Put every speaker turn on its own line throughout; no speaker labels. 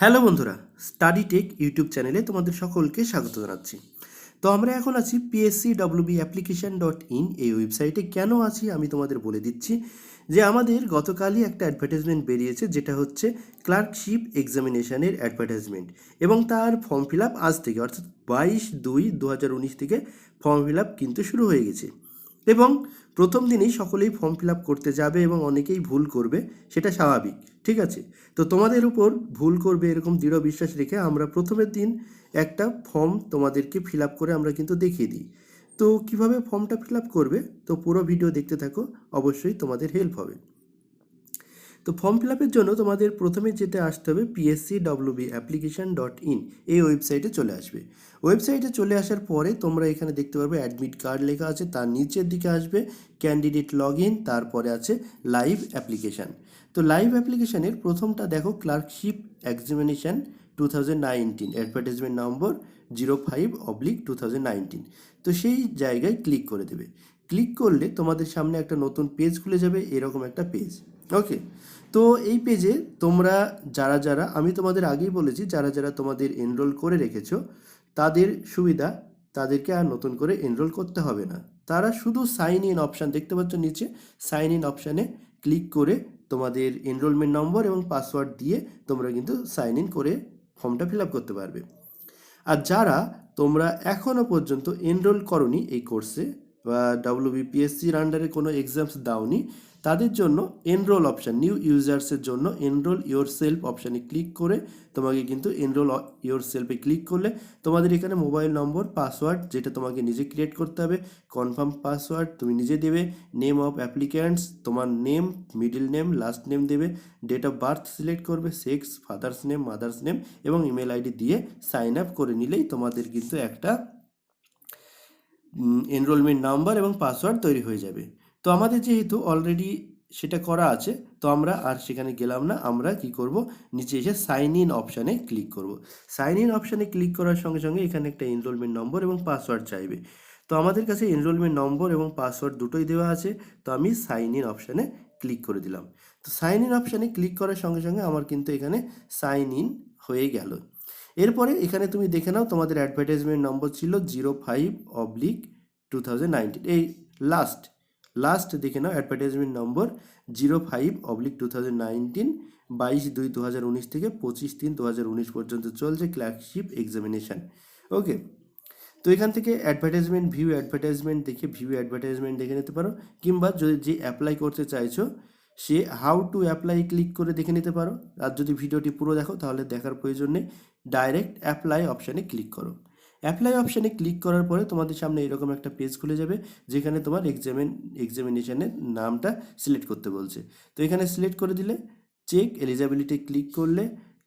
Hello বন্ধুরা study take YouTube চ্যানেলে তোমাদের সকলকে স্বাগত জানাচ্ছি। তো আমরা এখন আছি PSC WB application dot in এই ওয়েবসাইটে কেন আছি আমি তোমাদের বলে দিচ্ছি যে আমাদের গতকালই একটা অ্যাডভার্টাইজমেন্ট বেরিয়েছে, যেটা হচ্ছে ক্লার্কশিপ এক্সামিনেশনের অ্যাডভার্টাইজমেন্ট এবং তার ফর্ম ফিল আপ আজ থেকে, অর্থাৎ বাইশ দুই দু থেকে ফর্ম ফিল আপ কিন্তু শুরু হয়ে গেছে। এবং প্রথম দিনেই সকলেই ফর্ম ফিল করতে যাবে এবং অনেকেই ভুল করবে, সেটা স্বাভাবিক, ঠিক আছে? তো তোমাদের উপর ভুল করবে এরকম দৃঢ় বিশ্বাস রেখে আমরা প্রথমের দিন একটা ফর্ম তোমাদেরকে ফিল করে আমরা কিন্তু দেখিয়ে দিই। তো কীভাবে ফর্মটা ফিল করবে? তো পুরো ভিডিও দেখতে থাকো, অবশ্যই তোমাদের হেল্প হবে। তো ফর্ম ফিল আপের জন্য তোমাদের প্রথমে যেতে আসতে হবে PSC WB application dot in এই ওয়েবসাইটে চলে আসবে। ওয়েবসাইটে চলে আসার পরে তোমরা এখানে দেখতে পারবে অ্যাডমিট কার্ড লেখা আছে, তার নিচের দিকে আসবে ক্যান্ডিডেট লগ ইন তারপরে আছে লাইভ অ্যাপ্লিকেশান তো লাইভ অ্যাপ্লিকেশানের প্রথমটা দেখো clerkship examination two thousand nineteen advertisement number zero five oblique two thousand nineteen তো সেই জায়গায় ক্লিক করে দেবে। ক্লিক করলে তোমাদের সামনে একটা নতুন পেজ খুলে যাবে, এরকম একটা পেজ ওকে তো এই পেজে তোমরা যারা যারা, আমি তোমাদের আগেই বলেছি, যারা যারা তোমাদের এনরোল করে রেখেছো, তাদের সুবিধা, তাদেরকে আর নতুন করে এনরোল করতে হবে না। তারা শুধু সাইন ইন অপশান দেখতে পাচ্ছ নিচে সাইন ইন অপশানে ক্লিক করে তোমাদের এনরোলমেন্ট নম্বর এবং পাসওয়ার্ড দিয়ে তোমরা কিন্তু সাইন ইন করে ফর্মটা ফিল আপ করতে পারবে। আর যারা তোমরা এখনও পর্যন্ত এনরোল করনি এই কোর্সে বা ডাব্লিউবিপিএসসির আন্ডারে কোনো এক্সামস দাওনি তাদের জন্য এনরোল অপশান নিউ ইউজার্সের জন্য এনরোল ইয়োর সেলফ অপশানে ক্লিক করে তোমাকে কিন্তু এনরোল ইয়োর সেলফে ক্লিক করলে তোমাদের এখানে মোবাইল নম্বর পাসওয়ার্ড যেটা তোমাকে নিজে ক্রিয়েট করতে হবে কনফার্ম পাসওয়ার্ড তুমি নিজে দেবে নেম অফ অ্যাপ্লিক্যান্টস তোমার name middle name last name দেবে ডেট অফ বার্থ সিলেক্ট করবে sex father's name mother's name এবং ইমেল আইডি দিয়ে সাইন আপ করে নিলেই তোমাদের কিন্তু একটা এনরোলমেন্ট নাম্বার এবং পাসওয়ার্ড তৈরি হয়ে যাবে। তো আমাদের যেহেতু অলরেডি সেটা করা আছে, তো আমরা আর সেখানে গেলাম না। আমরা কি করব? নিচে এসে সাইন ইন অপশানে ক্লিক করব। সাইন ইন অপশানে ক্লিক করার সঙ্গে সঙ্গে এখানে একটা এনরোলমেন্ট নম্বর এবং পাসওয়ার্ড চাইবে। তো আমাদের কাছে এনরোলমেন্ট নম্বর এবং পাসওয়ার্ড দুটোই দেওয়া আছে, তো আমি সাইন ইন অপশানে ক্লিক করে দিলাম। তো সাইন ইন অপশানে ক্লিক করার সঙ্গে সঙ্গে আমার কিন্তু এখানে সাইন ইন হয়ে গেল। এরপরে এখানে তুমি দেখে নাও তোমাদের অ্যাডভার্টাইজমেন্ট নম্বর ছিল zero five oblique two thousand এই লাস্ট লাস্ট দেখে নাও advertisement number zero five oblique two thousand nineteen বাইশ দুই দু হাজার উনিশ থেকে পঁচিশ তিন দু হাজার উনিশ পর্যন্ত চলছে ক্লার্কশিপ এক্সামিনেশান ওকে তো এখান থেকে অ্যাডভার্টাইজমেন্ট ভিউ অ্যাডভার্টাইজমেন্ট দেখে ভিউ অ্যাডভার্টাইজমেন্ট দেখে নিতে পারো, কিংবা যদি যে অ্যাপ্লাই করতে চাইছো, সে হাউ টু অ্যাপ্লাই ক্লিক করে দেখে নিতে পারো। আর যদি ভিডিওটি পুরো দেখো, তাহলে দেখার প্রয়োজন নেই ডাইরেক্ট অ্যাপ্লাই অপশানে ক্লিক করো। অ্যাপ্লাই অপশানে ক্লিক করার পরে তোমাদের সামনে এরকম একটা পেজ খুলে যাবে, যেখানে তোমার এক্সামিন এক্সামিনেশানের নামটা সিলেক্ট করতে বলছে। তো এখানে সিলেক্ট করে দিলে চেক এলিজিবিলিটি ক্লিক করলে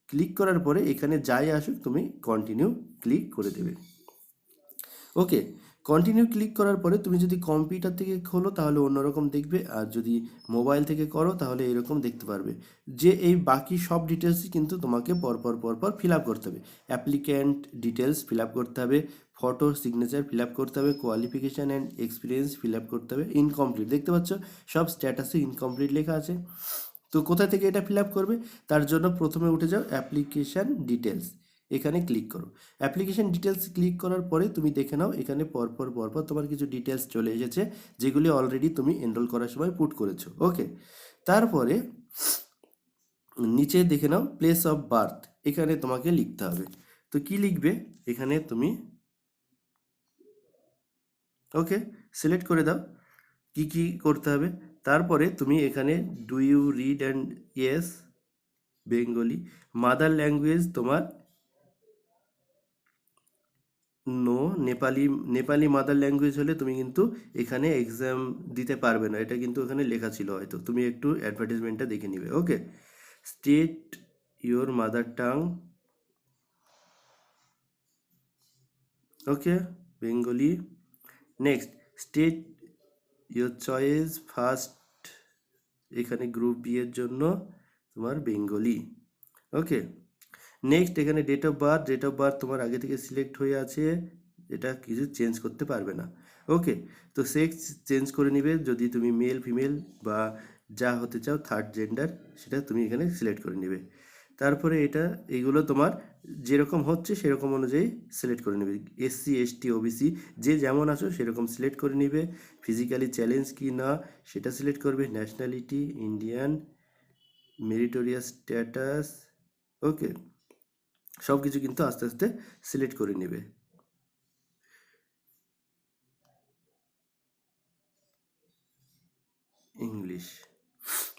ক্লিক করার পরে এখানে যাই আসুক, তুমি কন্টিনিউ ক্লিক করে দেবে। ওকে কন্টিনিউ ক্লিক করার পরে তুমি যদি কম্পিউটার থেকে খোলো, তাহলে অন্যরকম দেখবে। আর যদি মোবাইল থেকে করো, তাহলে এরকম দেখতে পারবে যে এই বাকি সব ডিটেলসই কিন্তু তোমাকে পরপর পরপর ফিল আপ করতে হবে। অ্যাপ্লিক্যান্ট ডিটেলস ফিল আপ করতে হবে ফটো সিগনেচার ফিল আপ করতে হবে qualification and experience fill up করতে হবে ইনকমপ্লিট দেখতে পাচ্ছ? সব স্ট্যাটাসে ইনকমপ্লিট লেখা আছে। তো কোথা থেকে এটা ফিল আপ করবে? তার জন্য প্রথমে উঠে যাও অ্যাপ্লিকেশান ডিটেলস এখানে ক্লিক করো। অ্যাপ্লিকেশন ডিটেলস ক্লিক করার পরে তুমি দেখে নাও, এখানে পরপর পরপর তোমার কিছু ডিটেলস চলে এসেছে, যেগুলি অলরেডি তুমি এনরোল করার সময় পুট করেছ। ওকে তারপরে নিচে দেখে নাও প্লেস অফ বার্থ এখানে তোমাকে লিখতে হবে। তো কি লিখবে? এখানে তুমি ওকে সিলেক্ট করে দাও। কি কি করতে হবে? তারপরে তুমি এখানে do you read and yes Bengali mother language তোমার no Nepali Nepali mother language হলে তুমি কিন্তু এখানে এক্সাম দিতে পারবে না। এটা কিন্তু এখানে লেখা ছিল হয়তো। তুমি একটু অ্যাডভার্টাইজমেন্টটা দেখে নিবে okay state your mother tongue okay Bengali next state your choice first এখানে গ্রুপ বি এর জন্য তোমার বেঙ্গলি ওকে নেক্সট এখানে date of birth date of birth তোমার আগে থেকে সিলেক্ট হয়ে আছে, এটা কিছু চেঞ্জ করতে পারবে না। ওকে তো সেক্স চেঞ্জ করে নিবে, যদি তুমি মেল ফিমেল বা যা হতে চাও থার্ড জেন্ডার সেটা তুমি এখানে সিলেক্ট করে নেবে। তারপরে এটা এইগুলো তোমার যেরকম হচ্ছে, সেরকম অনুযায়ী সিলেক্ট করে নেবে। এসসি এসটি ওবিসি যে যেমন আছো সেরকম সিলেক্ট করে নিবে। ফিজিক্যালি চ্যালেঞ্জ কি না, সেটা সিলেক্ট করবে। Nationality Indian meritorious status okay সব কিছু কিন্তু আস্তে আস্তে সিলেক্ট করে নেবে। ইংলিশ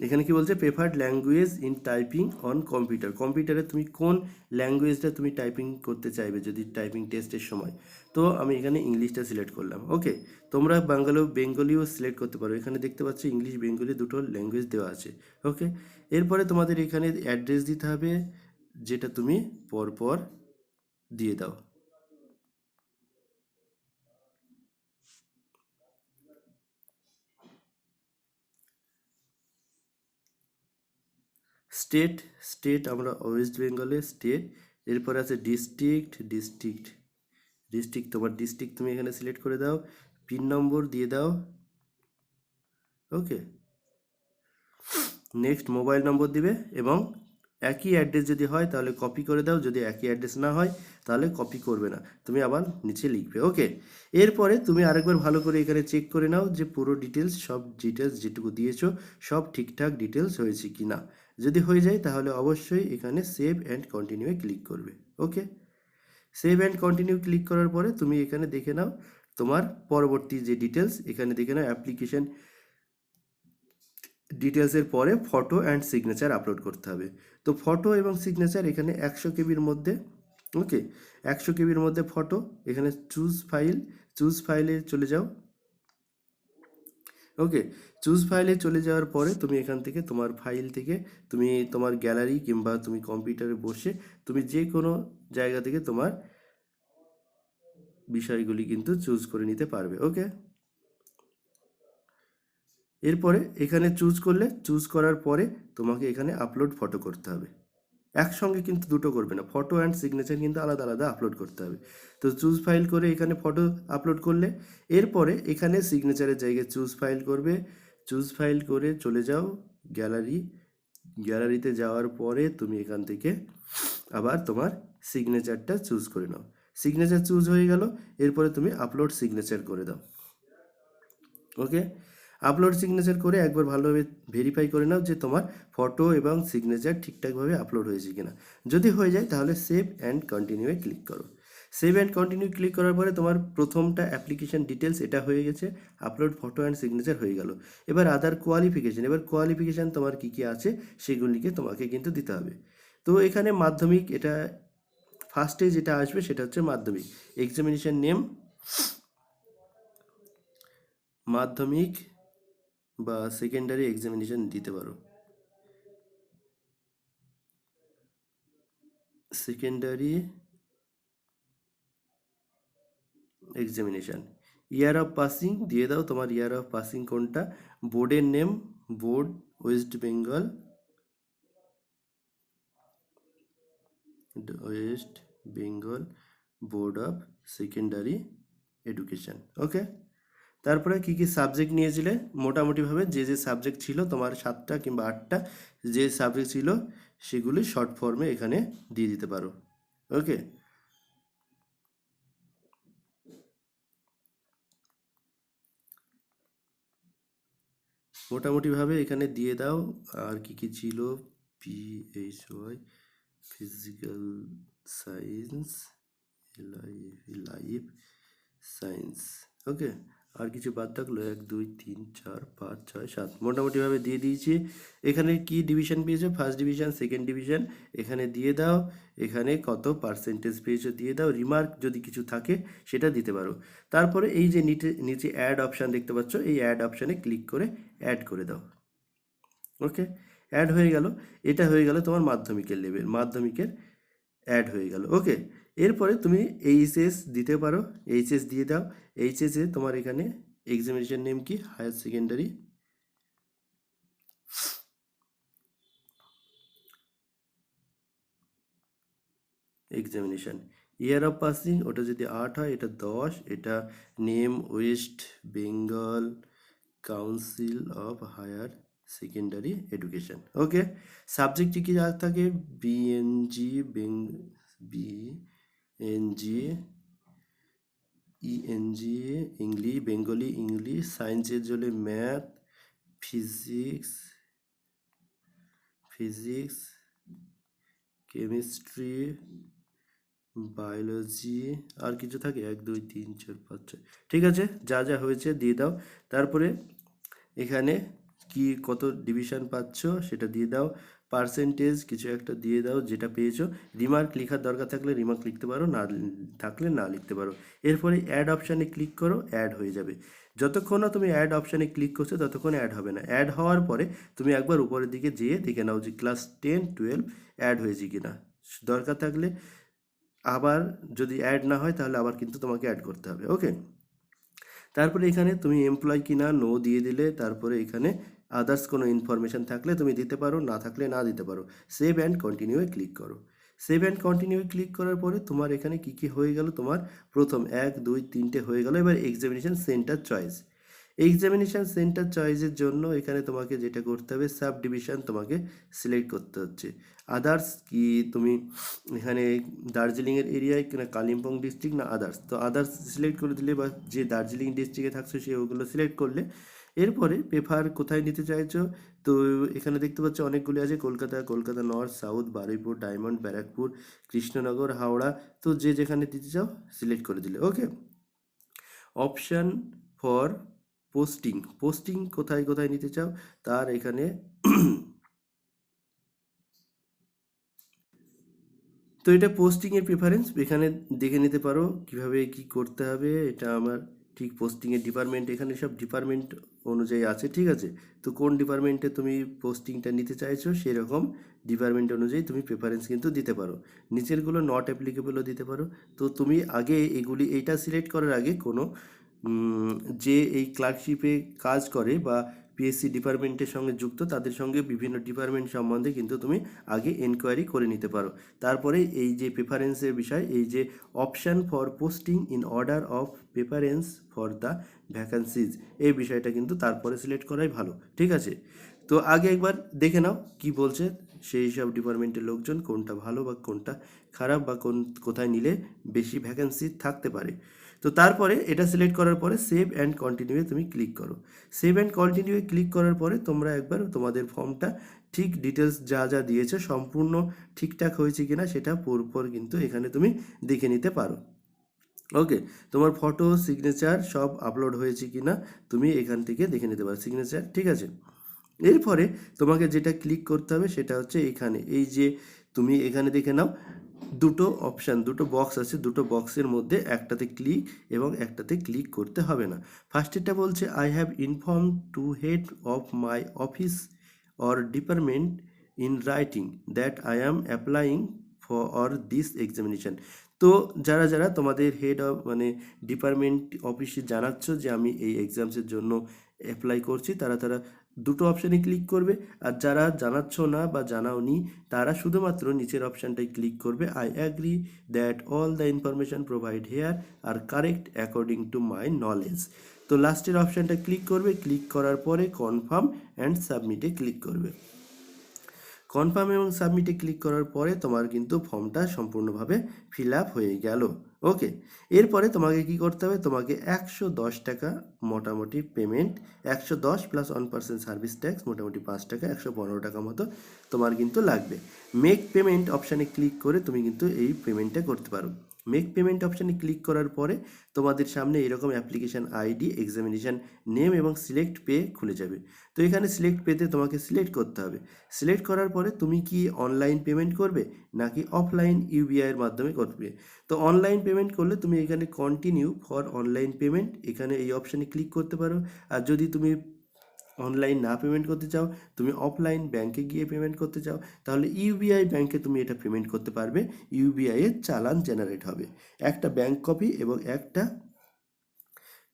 এখানে কি বলছে? Preferred language in typing on computer কম্পিউটারে তুমি কোন ল্যাঙ্গুয়েজটা তুমি টাইপিং করতে চাইবে যদি টাইপিং টেস্টের সময়? তো আমি এখানে ইংলিশটা সিলেক্ট করলাম। ওকে তোমরা বাংলা বেঙ্গলিও সিলেক্ট করতে পারো। এখানে দেখতে পাচ্ছ ইংলিশ বেঙ্গলি দুটো ল্যাঙ্গুয়েজ দেওয়া আছে। ওকে এরপরে তোমাদের এখানে অ্যাড্রেস দিতে হবে। যেটা তুমি পরপর দিয়ে দাও। স্টেট স্টেট আমরা ওয়েস্ট বেঙ্গলে স্টেট এরপরে আছে ডিস্ট্রিক্ট ডিস্ট্রিক্ট ডিস্ট্রিক্ট তোমার ডিস্ট্রিক্ট তুমি এখানে সিলেক্ট করে দাও পিন নম্বর দিয়ে দাও। ওকে নেক্সট মোবাইল নম্বর দিবে এবং একই অ্যাড্রেস যদি হয়, তাহলে কপি করে দাও। যদি একই অ্যাড্রেস না হয়, তাহলে কপি করবে না। তুমি আবার নিচে লিখবে ওকে এরপরে তুমি আরেকবার ভালো করে এখানে চেক করে নাও যে পুরো ডিটেলস সব ডিটেলস যেটুকু দিয়েছ, সব ঠিকঠাক ডিটেলস হয়েছে কি না যদি হয়ে যায়, তাহলে অবশ্যই এখানে সেভ অ্যান্ড কন্টিনিউয়ে ক্লিক করবে okay save and continue click করার পরে তুমি এখানে দেখে নাও তোমার পরবর্তী যে ডিটেলস এখানে দেখে নাও অ্যাপ্লিকেশন ডিটেলসের পরে ফটো অ্যান্ড সিগনেচার আপলোড করতে হবে। তো ফটো এবং সিগনেচার এখানে একশো কেবির মধ্যে ওকে একশো কেবির মধ্যে ফটো এখানে চুজ ফাইল চুজ ফাইলে চলে যাও। ওকে চুজ ফাইলে চলে যাওয়ার পরে তুমি এখান থেকে তোমার ফাইল থেকে তুমি তোমার গ্যালারি কিংবা তুমি কম্পিউটারে বসে তুমি যে কোনো জায়গা থেকে তোমার বিষয়গুলি কিন্তু চুজ করে নিতে পারবে ওকে এরপরে এখানে চুজ করলে চুজ করার পরে তোমাকে এখানে আপলোড ফটো করতে হবে। একসঙ্গে কিন্তু দুটো করবে না। ফটো অ্যান্ড সিগনেচার কিন্তু আলাদা আলাদা আপলোড করতে হবে। তো চুজ ফাইল করে এখানে ফটো আপলোড করলে, এরপরে এখানে সিগনেচারের জায়গায় চুজ ফাইল করবে। চুজ ফাইল করে চলে যাও গ্যালারি গ্যালারিতে যাওয়ার পরে তুমি এখান থেকে আবার তোমার সিগনেচারটা চুজ করে নাও। সিগনেচার চুজ হয়ে গেল। এরপরে তুমি আপলোড সিগনেচার করে দাও। ওকে আপলোড সিগনেচার করে একবার ভালোভাবে ভেরিফাই করে নাও যে তোমার ফটো এবং সিগনেচার ঠিকঠাকভাবে আপলোড হয়েছে কিনা। যদি হয়ে যায়, তাহলে সেভ অ্যান্ড কন্টিনিউয়ে ক্লিক করো। সেভ অ্যান্ড কন্টিনিউ ক্লিক করার পরে তোমার প্রথমটা অ্যাপ্লিকেশান ডিটেলস এটা হয়ে গেছে আপলোড ফটো অ্যান্ড সিগনেচার হয়ে গেল। এবার আদার কোয়ালিফিকেশান এবার কোয়ালিফিকেশান তোমার কী কী আছে, সেগুলিকে তোমাকে কিন্তু দিতে হবে। তো এখানে মাধ্যমিক, এটা ফার্স্টে যেটা আসবে, সেটা হচ্ছে মাধ্যমিক। এক্সামিনেশান নেম মাধ্যমিক বা সেকেন্ডারি এক্সামিনেশন দিতে পারো। Secondary examination year of passing দিয়ে দাও তোমার ইয়ার অফ পাসিং কোনটা? বোর্ডের name board West Bengal West Bengal board of secondary education okay তারপরে কি কি সাবজেক্ট নিয়েছিলে? মোটামুটিভাবে যে যে সাবজেক্ট ছিল তোমার সাতটা কিংবা আটটা, যে সাবজেক্ট ছিল সেগুলি শর্ট ফর্মে এখানে দিয়ে দিতে পারো। ওকে মোটামুটিভাবে এখানে দিয়ে দাও, আর কি কি ছিল? P H Y physical science life science okay আর কিছু বাদ থাকল, এক, দুই, তিন, চার, পাঁচ, ছয়, সাত, মোটামুটিভাবে দিয়ে দিয়েছি। এখানে কি ডিভিশন পেয়েছ? ফার্স্ট ডিভিশন সেকেন্ড ডিভিশন এখানে দিয়ে দাও। এখানে কত পার্সেন্টেজ পেয়েছ দিয়ে দাও। রিমার্ক যদি কিছু থাকে, সেটা দিতে পারো। তারপরে এই যে নিচে নিচে অ্যাড অপশান দেখতে পাচ্ছ, এই অ্যাড অপশানে ক্লিক করে অ্যাড করে দাও। ওকে অ্যাড হয়ে গেল। এটা হয়ে গেল তোমার মাধ্যমিকের লেভেল মাধ্যমিকের অ্যাড হয়ে গেল। ওকে এরপরে তুমি এইচএস দিতে পারো, এইচএস দিয়ে দাও। এইচএসে তোমার এখানে এক্সামিনেশন নেম কি? Higher secondary examination year of passing ওটা যদি আট হয়, এটা দশ। এটা name West Bengal council of higher secondary education okay সাবজেক্টে কি থাকে? বিএনজি বেং B NG ENG English Bengali English সায়েন্সের জন্য math physics physics chemistry biology আর কিছু থাকে? এক, দুই, তিন, চার, পাঁচ, ছয়। ঠিক আছে? যা যা হয়েছে দিয়ে দাও। তারপরে এখানে কি, কত ডিভিশন পাচ্ছ সেটা দিয়ে দাও। পার্সেন্টেজ কিছু একটা দিয়ে দাও যেটা পেয়েছ। রিমার্ক লেখার দরকার থাকলে রিমার্ক লিখতে পারো, না থাকলে না লিখতে পারো। এরপরে অ্যাড অপশানে ক্লিক করো অ্যাড হয়ে যাবে। যতক্ষণ না তুমি অ্যাড অপশানে ক্লিক করছ, ততক্ষণ অ্যাড হবে না। অ্যাড হওয়ার পরে তুমি একবার উপরের দিকে যেয়ে দেখে নাও যে ক্লাস টেন টুয়েলভ অ্যাড হয়েছে কি না দরকার থাকলে আবার যদি অ্যাড না হয়, তাহলে আবার কিন্তু তোমাকে অ্যাড করতে হবে ওকে তারপরে এখানে তুমি এমপ্লয় কিনা নো দিয়ে দিলে, তারপরে এখানে আদার্স কোনো ইনফরমেশান থাকলে তুমি দিতে পারো, না থাকলে না দিতে পারো। সেভ অ্যান্ড কন্টিনিউয়ে ক্লিক করো। সেভ অ্যান্ড কন্টিনিউ ক্লিক করার পরে তোমার এখানে কি কি হয়ে গেল? তোমার প্রথম এক, দুই, তিনটে হয়ে গেল। এবার examination centre choice examination centre চয়েসের জন্য এখানে তোমাকে যেটা করতে হবে সাব ডিভিশন তোমাকে সিলেক্ট করতে হচ্ছে। আদার্স কি তুমি এখানে দার্জিলিংয়ের এরিয়ায় কিনা কালিম্পং ডিস্ট্রিক্ট না আদার্স তো আদার্স সিলেক্ট করে দিলে বা যে দার্জিলিং ডিস্ট্রিক্টে থাকছো সে ওগুলো সিলেক্ট করলে এরপরে পেপার কোথায় নিতে চাইছো? তো এখানে দেখতে পাচ্ছ অনেকগুলি আছে। Kolkata Kolkata north, south, Baruipur, Diamond, Barrackpore, Krishnanagar, Howrah. তো যে যেখানে দিতে চাও, সিলেক্ট করে দিলে। Okay? Option for posting. Posting কোথায় কোথায় নিতে চাও? তার এখানে তো এটা পোস্টিংয়ের প্রেফারেন্স এখানে দেখে নিতে পারো কীভাবে কি করতে হবে। এটা আমার ঠিক পোস্টিংয়ের ডিপার্টমেন্ট এখানে সব ডিপার্টমেন্ট অনুযায়ী আছে, ঠিক আছে? তো কোন ডিপার্টমেন্টে তুমি পোস্টিংটা নিতে চাইছো সেরকম ডিপার্টমেন্ট অনুযায়ী তুমি প্রেফারেন্স কিন্তু দিতে পারো। নিচেরগুলো নট অ্যাপ্লিকেবলও দিতে পারো। তো তুমি আগে এগুলি এইটা সিলেক্ট করার আগে কোনো যে এই ক্লার্কশিপে কাজ করে বা পিএসসি ডিপার্টমেন্টের সঙ্গে যুক্ত, তাদের সঙ্গে বিভিন্ন ডিপার্টমেন্ট সম্বন্ধে কিন্তু তুমি আগে এনকোয়ারি করে নিতে পারো। তারপরে এই যে প্রেফারেন্সের বিষয়, এই যে option for posting in order of preference for the vacancies এই বিষয়টা কিন্তু তারপরে সিলেক্ট করাই ভালো, ঠিক আছে? তো আগে একবার দেখে নাও কি বলছে সেই সব ডিপার্টমেন্টের লোকজন, কোনটা ভালো বা কোনটা খারাপ বা কোন, কোথায় নিলে বেশি ভ্যাকান্সি থাকতে পারে। তো তারপরে এটা সিলেক্ট করার পরে সেভ অ্যান্ড কন্টিনিউয়ে তুমি ক্লিক করো। সেভ অ্যান্ড কন্টিনিউয়ে ক্লিক করার পরে তোমরা একবার তোমাদের ফর্মটা ঠিক ডিটেলস যা যা দিয়েছে সম্পূর্ণ ঠিকঠাক হয়েছে কিনা সেটা পরপর কিন্তু এখানে তুমি দেখে নিতে পারো। ওকে তোমার ফটো সিগনেচার সব আপলোড হয়েছে কি না তুমি এখান থেকে দেখে নিতে পারো। সিগনেচার ঠিক আছে? এরপরে তোমাকে যেটা ক্লিক করতে হবে সেটা হচ্ছে এখানে। এই যে তুমি এখানে দেখে নাও দুটো অপশান দুটো বক্স আছে, দুটো বক্সের মধ্যে একটাতে ক্লিক এবং একটাতে ক্লিক করতে হবে না। ফার্স্টেরটা বলছে I have inform to head of my office or department in writing that I am applying for or this examination তো যারা যারা তোমাদের হেড অফ মানে ডিপার্টমেন্ট অফিসে জানাচ্ছ যে আমি এই এক্সামসের জন্য অ্যাপ্লাই করছি, তারা তারা দুটো অপশানে ক্লিক করবে। আর যারা জানাচ্ছ না বা জানাওনি তারা শুধুমাত্র নিচের অপশানটায় ক্লিক করবে I agree that all the information provide here are correct according to my knowledge তো লাস্টের অপশানটা ক্লিক করবে ক্লিক করার পরে কনফার্ম অ্যান্ড সাবমিটে ক্লিক করবে। কনফার্ম এবং সাবমিটে ক্লিক করার পরে তোমার কিন্তু ফর্মটা সম্পূর্ণভাবে ফিল আপ হয়ে গেল। ওকে এরপরে তোমাকে কি করতে হবে? তোমাকে একশো দশ টাকা মোটামুটি পেমেন্ট একশো দশ plus one percent service tax মোটামুটি পাঁচ টাকা, একশো পনেরো টাকা মতো তোমার কিন্তু লাগবে। মেক পেমেন্ট অপশানে ক্লিক করে তুমি কিন্তু এই পেমেন্টটা করতে পারো। মেক পেমেন্ট অপশানে ক্লিক করার পরে তোমাদের সামনে এরকম অ্যাপ্লিকেশান আইডি এক্সামিনেশান নেম এবং সিলেক্ট পে খুলে যাবে। তো এখানে সিলেক্ট পেতে তোমাকে সিলেক্ট করতে হবে। সিলেক্ট করার পরে তুমি কি অনলাইন পেমেন্ট করবে নাকি অফলাইন ইউবিআইয়ের মাধ্যমে করবে? তো অনলাইন পেমেন্ট করলে তুমি এখানে কন্টিনিউ ফর অনলাইন পেমেন্ট এখানে এই অপশানে ক্লিক করতে পারো। আর যদি তুমি অনলাইন না পেমেন্ট করতে চাও, তুমি অফলাইন ব্যাংকে গিয়ে পেমেন্ট করতে চাও, তাহলে ইউবিআই ব্যাংকে তুমি এটা পেমেন্ট করতে পারবে। ইউবিআই এর চালান জেনারেট হবে। একটা ব্যাংক কপি এবং একটা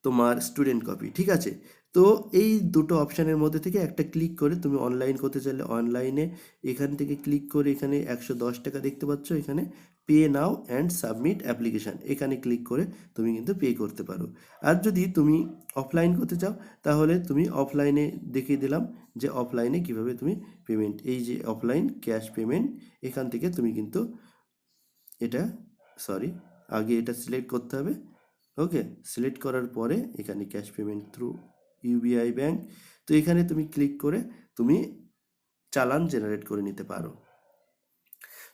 তোমার স্টুডেন্ট কপি ঠিক আছে? তো এই দুটো অপশানের মধ্যে থেকে একটা ক্লিক করে তুমি অনলাইন করতে চাইলে অনলাইনে এখান থেকে ক্লিক করে এখানে একশো দশ টাকা দেখতে পাচ্ছ, এখানে pay now and submit application. এখানে ক্লিক করে তুমি কিন্তু পে করতে পারো। আর যদি তুমি অফলাইন করতে চাও, তাহলে তুমি অফলাইনে দেখিয়ে দিলাম যে অফলাইনে কীভাবে তুমি পেমেন্ট এই যে অফলাইন ক্যাশ পেমেন্ট এখান থেকে তুমি কিন্তু এটা সরি আগে এটা সিলেক্ট করতে হবে। ওকে সিলেক্ট করার পরে এখানে cash payment through UBI bank তো এখানে তুমি ক্লিক করে তুমি চালান জেনারেট করে নিতে পারো।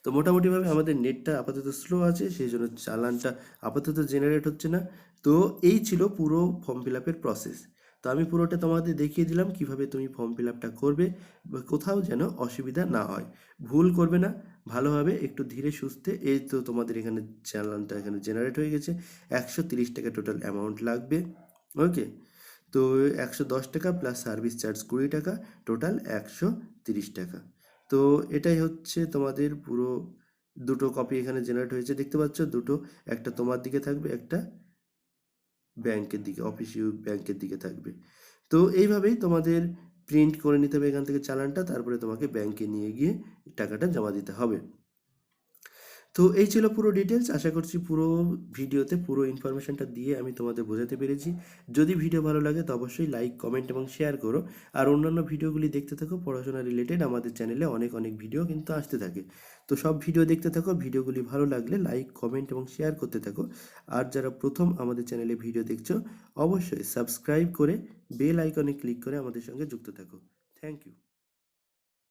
তো মোটামুটিভাবে আমাদের নেটটা আপাতত স্লো আছে, সেই জন্য চালানটা আপাতত জেনারেট হচ্ছে না। তো এই ছিল পুরো ফর্ম ফিল আপের প্রসেস তো আমি পুরোটা তোমাদের দেখিয়ে দিলাম কীভাবে তুমি ফর্ম ফিল আপটা করবে কোথাও যেন অসুবিধা না হয়। ভুল করবে না, ভালোভাবে একটু ধীরে সুস্থে, এই তো তোমাদের এখানে চালানটা এখানে জেনারেট হয়ে গেছে। একশো তিরিশ টাকা টোটাল অ্যামাউন্ট লাগবে ওকে তো একশো দশ টাকা প্লাস সার্ভিস চার্জ কুড়ি টাকা টোটাল একশো তিরিশ টাকা। তো এটাই হচ্ছে তোমাদের পুরো দুটো কপি এখানে জেনারেট হয়েছে। দেখতে পাচ্ছ দুটো, একটা তোমার দিকে থাকবে, একটা ব্যাংকের দিকে অফিস ব্যাংকের দিকে থাকবে। তো এইভাবেই তোমাদের প্রিন্ট করে নিতে হবে এখান থেকে চালানটা, তারপরে তোমাকে ব্যাংকে নিয়ে গিয়ে টাকাটা জমা দিতে হবে। তো এই ছিল পুরো ডিটেলস আশা করছি পুরো ভিডিওতে পুরো ইনফরমেশনটা দিয়ে আমি তোমাদের বোঝাতে পেরেছি। যদি ভিডিও ভালো লাগে তো অবশ্যই লাইক কমেন্ট এবং শেয়ার করো। আর অন্যান্য ভিডিওগুলি দেখতে থাকো, পড়াশোনা রিলেটেড আমাদের চ্যানেলে অনেক অনেক ভিডিও কিন্তু আসতে থাকে। তো সব ভিডিও দেখতে থাকো, ভিডিওগুলি ভালো লাগলে লাইক কমেন্ট এবং শেয়ার করতে থাকো। আর যারা প্রথম আমাদের চ্যানেলে ভিডিও দেখছ, অবশ্যই সাবস্ক্রাইব করে বেল আইকনে ক্লিক করে আমাদের সঙ্গে যুক্ত থাকো। Thank you